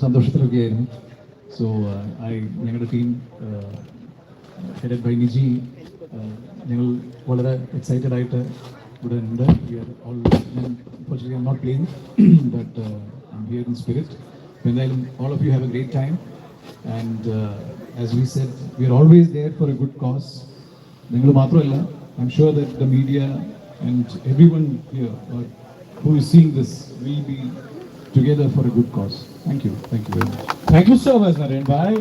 സന്തോഷത്തിലൊക്കെ ആയിരുന്നു so I ഞങ്ങളുടെ team headed by Niji uh, ഞങ്ങൾ വളരെ എക്സൈറ്റഡ് ആയിട്ട് ഇവിടെ ഉണ്ട്. Not playing but here in spirit എന്തായാലും all of you have a great time and as we said we are always there for a good cause നിങ്ങൾ മാത്രമല്ല I'm sure that the media and everyone here who is seeing this will be together for a good cause. Thank you. Thank you very much. Thank you so much, Naren Bhai.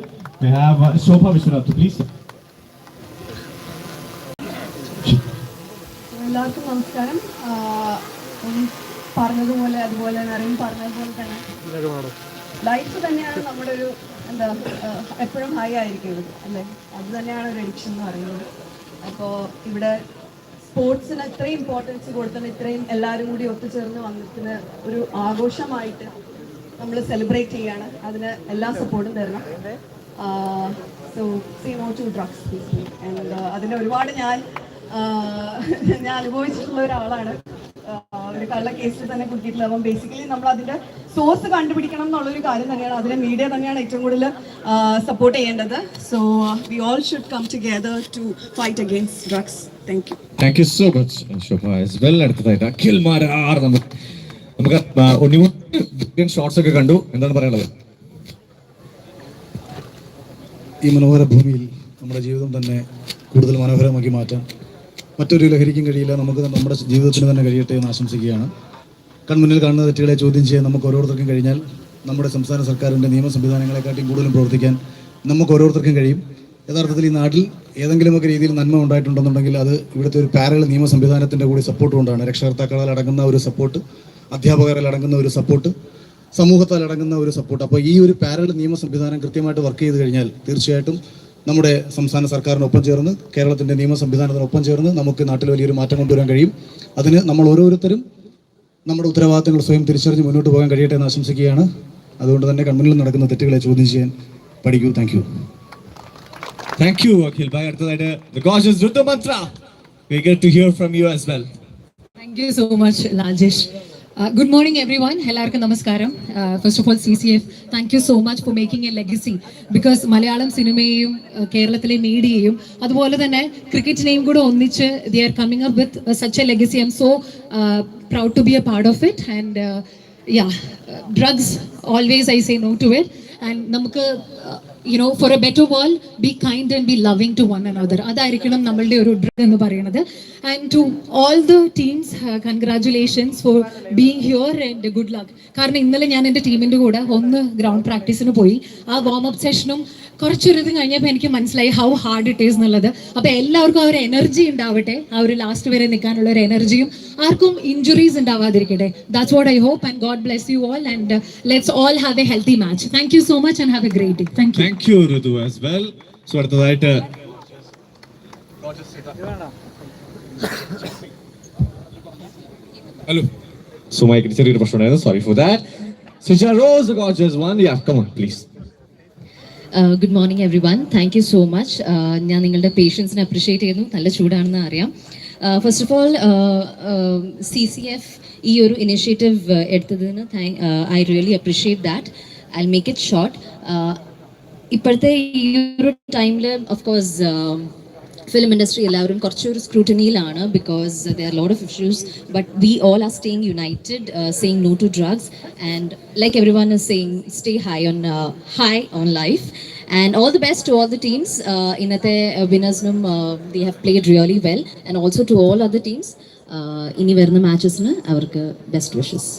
We have uh, Shobha Vishwanath, please. എല്ലാവർക്കും നമസ്കാരം പറഞ്ഞതുപോലെ അതുപോലെ നരേൻ പറഞ്ഞതുപോലെ തന്നെ life തന്നെയാണ് നമ്മുടെ ഒരു എന്താ എപ്പോഴും ഹൈ ആയിരിക്കുന്നത് അല്ലേ അത് തന്നെയാണ് ഒരു എഡിക്ഷൻ എന്ന് പറയുന്നത് അപ്പോൾ ഇവിടെ സ്പോർട്സിന് ഇത്രയും ഇമ്പോർട്ടൻസ് കൊടുത്തത് ഇത്രയും എല്ലാവരും കൂടി ഒത്തുചേർന്ന് വന്നതിന് ഒരു ആഘോഷമായിട്ട് നമ്മൾ സെലിബ്രേറ്റ് ചെയ്യാണ്. അതിന് എല്ലാ സപ്പോർട്ടും തരണം. So see no to drugs and ഒരുപാട് ഞാൻ ഞാൻ അനുഭവിച്ചിട്ടുള്ള ഒരാളാണ്. ഒരു കള്ള കേസിൽ തന്നെ കുട്ടിയിട്ടുള്ളത് അപ്പം ബേസിക്കലി നമ്മൾ അതിന്റെ സോഴ്സ് കണ്ടുപിടിക്കണം എന്നുള്ളൊരു കാര്യം തന്നെയാണ്. അതിനെ മീഡിയ തന്നെയാണ് ഏറ്റവും കൂടുതൽ സപ്പോർട്ട് ചെയ്യേണ്ടത്. So we all should come together to fight against drugs thank you thank you so much Shobha is well അടുത്തതായിട്ട് അഖിൽ മാരാർ നമുക്ക് നമുക്ക് ഒന്നിമൂന്ന് ഷോർട്സ് ഒക്കെ കണ്ടു. എന്താണ് പറയാനുള്ളത്? ഈ മനോഹര ഭൂമിയിൽ നമ്മുടെ ജീവിതം തന്നെ കൂടുതൽ മനോഹരമാക്കി മാറ്റാൻ മറ്റൊരു ലഹരിക്കും കഴിയില്ല. നമുക്ക് നമ്മുടെ ജീവിതത്തിന് തന്നെ കഴിയട്ടെ എന്ന് ആശംസിക്കുകയാണ്. കൺമുന്നിൽ കാണുന്ന തെറ്റുകളെ ചോദ്യം ചെയ്യാൻ നമുക്ക് ഓരോരുത്തർക്കും കഴിഞ്ഞാൽ നമ്മുടെ സംസ്ഥാന സർക്കാരിന്റെ നിയമ സംവിധാനങ്ങളെക്കാട്ടിയും കൂടുതലും പ്രവർത്തിക്കാൻ നമുക്ക് ഓരോരുത്തർക്കും കഴിയും. യഥാർത്ഥത്തിൽ ഈ നാട്ടിൽ ഏതെങ്കിലുമൊക്കെ രീതിയിൽ നന്മ ഉണ്ടായിട്ടുണ്ടെന്നുണ്ടെങ്കിൽ അത് ഇവിടുത്തെ ഒരു പാരൽ നിയമ സംവിധാനത്തിന്റെ കൂടി സപ്പോർട്ട് കൊണ്ടാണ്. രക്ഷകർത്താക്കളാൽ അടങ്ങുന്ന ഒരു സപ്പോർട്ട് അധ്യാപകരാൽ അടങ്ങുന്ന ഒരു സപ്പോർട്ട് സമൂഹത്താൽ അടങ്ങുന്ന ഒരു സപ്പോർട്ട് അപ്പോൾ ഈ ഒരു പാരൽ നിയമ സംവിധാനം കൃത്യമായിട്ട് വർക്ക് ചെയ്ത് കഴിഞ്ഞാൽ തീർച്ചയായിട്ടും നമ്മുടെ സംസ്ഥാന സർക്കാരിനൊപ്പം ചേർന്ന് കേരളത്തിന്റെ നിയമ സംവിധാനത്തിനൊപ്പം ചേർന്ന് നമുക്ക് നാട്ടിൽ വലിയൊരു മാറ്റം കൊണ്ടുവരാൻ കഴിയും. അതിന് നമ്മൾ ഓരോരുത്തരും നമ്മുടെ ഉത്തരവാദിത്തങ്ങൾ സ്വയം തിരിച്ചറിഞ്ഞ് മുന്നോട്ട് പോകാൻ കഴിയട്ടെ എന്ന് ആശംസിക്കുകയാണ്. അതുകൊണ്ട് തന്നെ കൺമുന്നിൽ നടക്കുന്ന തെറ്റുകളെ ചോദ്യം ചെയ്യാൻ പഠിക്കൂ. Thank you thank you Akhil bhai. അടുത്തതായിട്ട് the gorgeous Rudramantra we get to hear from you as well. Thank you so much, Rajesh. Uh, morning everyone എല്ലാവർക്കും നമസ്കാരം. First of all C C F thank you so much for making a legacy because Malayalam സിനിമയെയും uh, കേരളത്തിലെ മീഡിയയും അതുപോലെ തന്നെ ക്രിക്കറ്റിനെയും കൂടെ ഒന്നിച്ച് they are coming up with such a legacy I'm so proud to be a part of it and yeah drugs always I say no to it and നമുക്ക് you know for a better world be kind and be loving to one another അതായിരിക്കണം നമ്മളുടെ ഒരു drug എന്ന് പറയുന്നത്. And to all the teams congratulations for being here and good luck കാരണം ഇന്നലെ ഞാൻ എന്റെ ടീമിന്റെ കൂടെ ഒന്ന് ഗ്രൗണ്ട് പ്രാക്ടീസിന് പോയി. ആ വാം അപ്പ് സെഷനും കുറച്ചൊരു ഇത് കഴിഞ്ഞപ്പോൾ എനിക്ക് മനസ്സിലായി ഹൗ ഹാർഡ് ഇറ്റ് ഈസ് എന്നുള്ളത്. അപ്പോൾ എല്ലാവർക്കും ആ ഒരു എനർജി ഉണ്ടാവട്ടെ. ആ ഒരു ലാസ്റ്റ് വരെ നിൽക്കാനുള്ള ഒരു എനർജിയും ആർക്കും injuries ഉണ്ടാവാതിരിക്കട്ടെ. That's what I hope and God bless you all and let's all have a healthy match thank you so much and have a great day thank you thank you Ritu as well so അടുത്തതായിട്ട് hello. So മൈക്കിന് ചെറിയൊരു പ്രശ്നമുണ്ടായിരുന്നു. Sorry for that Suja Rose the gorgeous one. Yeah come on good morning everyone thank you so much ഞാൻ നിങ്ങളുടെ പേഷ്യൻസിനെ appreciate ചെയ്യുന്നു. നല്ല ചൂടാണെന്ന് അറിയാം. First of all C C F ഈ ഒരു ഇനിഷ്യേറ്റീവ് എടുത്തതിന് I really appreciate that I make it short ഇപ്പോഴത്തെ ഈ ഒരു ടൈമിൽ ഓഫ് കോഴ്സ് ഫിലിം ഇൻഡസ്ട്രി എല്ലാവരും കുറച്ചൊരു സ്ക്രൂട്ടനിയിലാണ് because there lot of issues but we all are staying united saying no to drugs and like everyone is saying stay high on high on life and all the best to all the teams ഇന്നത്തെ വിന്നേഴ്സിനും they have played really well and also to all other teams ഇനി വരുന്ന മാച്ചസിന് അവർക്ക് best wishes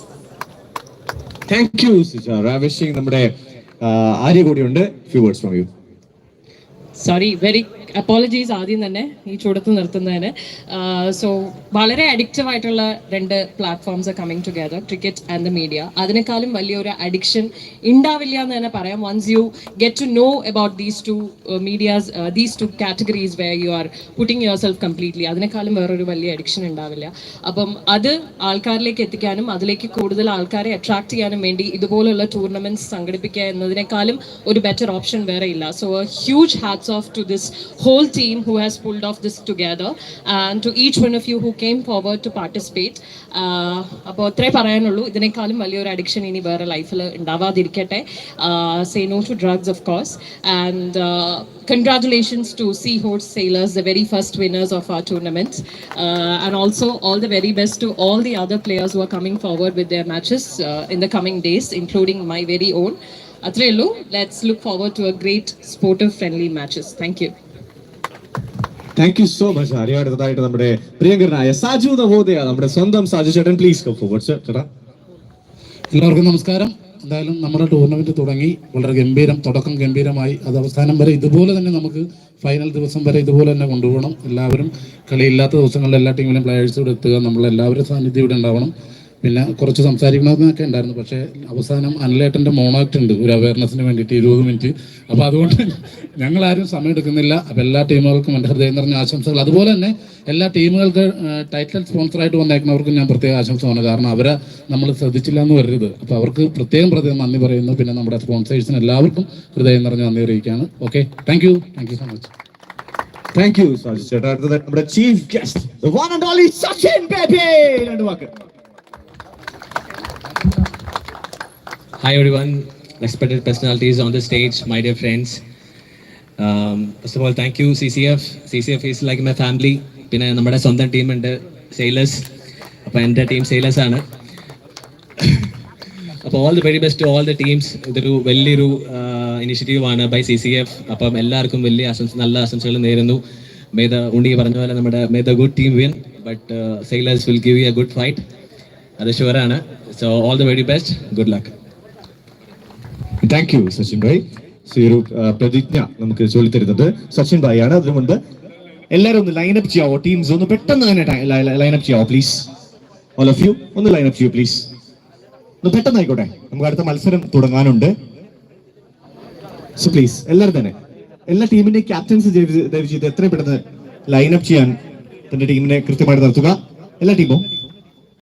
thank you Suja ravishing നമ്മുടെ ആ, ആര്യ കൂടിയുണ്ട്. Few words from you sorry very apologies ആദ്യം തന്നെ ഈ ചൂടത്ത് നിർത്തുന്നതിന്. സോ വളരെ അഡിക്റ്റീവ് ആയിട്ടുള്ള രണ്ട് platforms coming together cricket and the media അതിനേക്കാളും വലിയൊരു അഡിക്ഷൻ ഉണ്ടാവില്ല എന്ന് തന്നെ പറയാം. Once you get to know about these two medias these two categories way you are putting yourself completely അതിനേക്കാളും വേറൊരു വലിയ അഡിക്ഷൻ ഉണ്ടാവില്ല. അപ്പം അത് ആൾക്കാരിലേക്ക് എത്തിക്കാനും അതിലേക്ക് കൂടുതൽ ആൾക്കാരെ അട്രാക്ട് ചെയ്യാനും വേണ്ടി ഇതുപോലുള്ള ടൂർണമെന്റ്സ് സംഘടിപ്പിക്കുക എന്നതിനേക്കാളും ഒരു ബെറ്റർ ഓപ്ഷൻ വേറെ ഇല്ല. So huge hats off to this whole team who has pulled off this together and to each one of you who came forward to participate. അപ്പോൾ അത്രേ പറയാനുള്ളൂ ഇതിനേക്കാളും വലിയൊരു അഡിക്ഷൻ ഇനി വേറെ ലൈഫിൽ ഉണ്ടാവാതിരിക്കട്ടെ say no to drugs of course and congratulations to Seahorse Sailors, the very first winners of our tournament. Uh, and also all the very best to all the other players who are coming forward with their matches uh, in the coming days, including my very own. Atrelu, let's look forward to a great sportive friendly matches. Thank you. Thank you so much Arya അടുത്തതായിട്ട് നമ്മുടെ പ്രിയങ്കരനായ സാജു നവോദയ നമ്മുടെ സ്വന്തം സാജു ചേട്ടൻ. Please ചേട്ടാ. എല്ലാവർക്കും നമസ്കാരം. എന്തായാലും നമ്മുടെ ടൂർണമെന്റ് തുടങ്ങി. വളരെ ഗംഭീരം തുടക്കം ഗംഭീരമായി. അത് അവസാനം വരെ ഇതുപോലെ തന്നെ നമുക്ക് ഫൈനൽ ദിവസം വരെ ഇതുപോലെ തന്നെ കൊണ്ടുപോകണം. എല്ലാവരും കളിയില്ലാത്ത ദിവസങ്ങളിൽ എല്ലാ ടീമിലും പ്ലേയേഴ്സ് ഇവിടെ എത്തുക. നമ്മൾ എല്ലാവരും സാന്നിധ്യം ഇവിടെ ഉണ്ടാവണം. പിന്നെ കുറച്ച് സംസാരിക്കണമെന്നൊക്കെ ഉണ്ടായിരുന്നു. പക്ഷേ അവസാനം അനിലേട്ടന്റെ മോണാക്ട് ഉണ്ട് ഒരു അവയർനെസ്സിന് വേണ്ടിയിട്ട് ഇരുപത് മിനിറ്റ്. അപ്പോൾ അതുകൊണ്ട് ഞങ്ങൾ ആരും സമയം എടുക്കുന്നില്ല അപ്പോൾ എല്ലാ ടീമുകൾക്കും എന്റെ ഹൃദയം നിറഞ്ഞ ആശംസകൾ. അതുപോലെ തന്നെ എല്ലാ ടീമുകൾക്ക് ടൈറ്റിൽ സ്പോൺസറായിട്ട് വന്നേക്കുന്നവർക്കും ഞാൻ പ്രത്യേക ആശംസ വന്നു കാരണം അവരെ നമ്മൾ ശ്രദ്ധിച്ചില്ല എന്ന് വരരുത്. അപ്പോൾ അവർക്ക് പ്രത്യേകം പ്രത്യേകം നന്ദി പറയുന്നു. പിന്നെ നമ്മുടെ സ്പോൺസേഴ്സിന് എല്ലാവർക്കും ഹൃദയം നിറഞ്ഞ നന്ദി അറിയിക്കുകയാണ്. Okay thank you thank you so much thank you Saji. ചേട്ടാ അടുത്തത് നമ്മുടെ chief guest one and only Sachin Baby രണ്ട് വാക്ക്. Hi everyone, respected personalities on the stage, my dear friends. Um, first of all, thank you CCF. CCF is like my family. പിന്നെ നമ്മുടെ സ്വന്തം ടീമുണ്ട് sailors അപ്പോൾ എന്റെ ടീം സെയിലേഴ്സ് ആണ്. അപ്പോൾ all the very best to all the teams ഇതൊരു വലിയൊരു ഇനിഷ്യേറ്റീവ് ആണ് ബൈ സി സി എഫ് അപ്പം എല്ലാവർക്കും വലിയ ആശംസ നല്ല ആശംസകൾ നേരുന്നു. മേ ദ ഉണ്ണി പറഞ്ഞ പോലെ നമ്മുടെ may the good team win but Sailors will give you a good fight അത് ഷുവറാണ് so all the very best good luck thank you Sachin bhai സീറു പ്രതിജ്ഞ നമുക്ക് ചൊല്ലിത്തരുന്നത് സച്ചിൻ ഭായ് ആണ്. അതിനു മുൻപ് എല്ലാവരും ഒന്ന് ലൈനപ്പ് ചെയ്യാവോ? ടീംസ് ഒന്ന് പെട്ടെന്ന് തന്നെ ലൈനപ്പ് ചെയ്യാവോ പ്ലീസ് ഓൾ ഓഫ് യു ഒന്ന് ലൈനപ്പ് ചെയ്യൂ പ്ലീസ് ഒന്ന് പെട്ടെന്ന് ആയിക്കോട്ടെ. നമുക്ക് അടുത്ത മത്സരം തുടങ്ങാനുണ്ട്. സോ പ്ലീസ് എല്ലാവരും തന്നെ. എല്ലാ ടീമിന്റെ ക്യാപ്റ്റൻസ് ദയവ് എത്രയും പെട്ടെന്ന് ലൈനപ്പ് ചെയ്യാൻ തന്റെ ടീമിനെ കൃത്യമായിട്ട് നടത്തുക. എല്ലാ ടീമും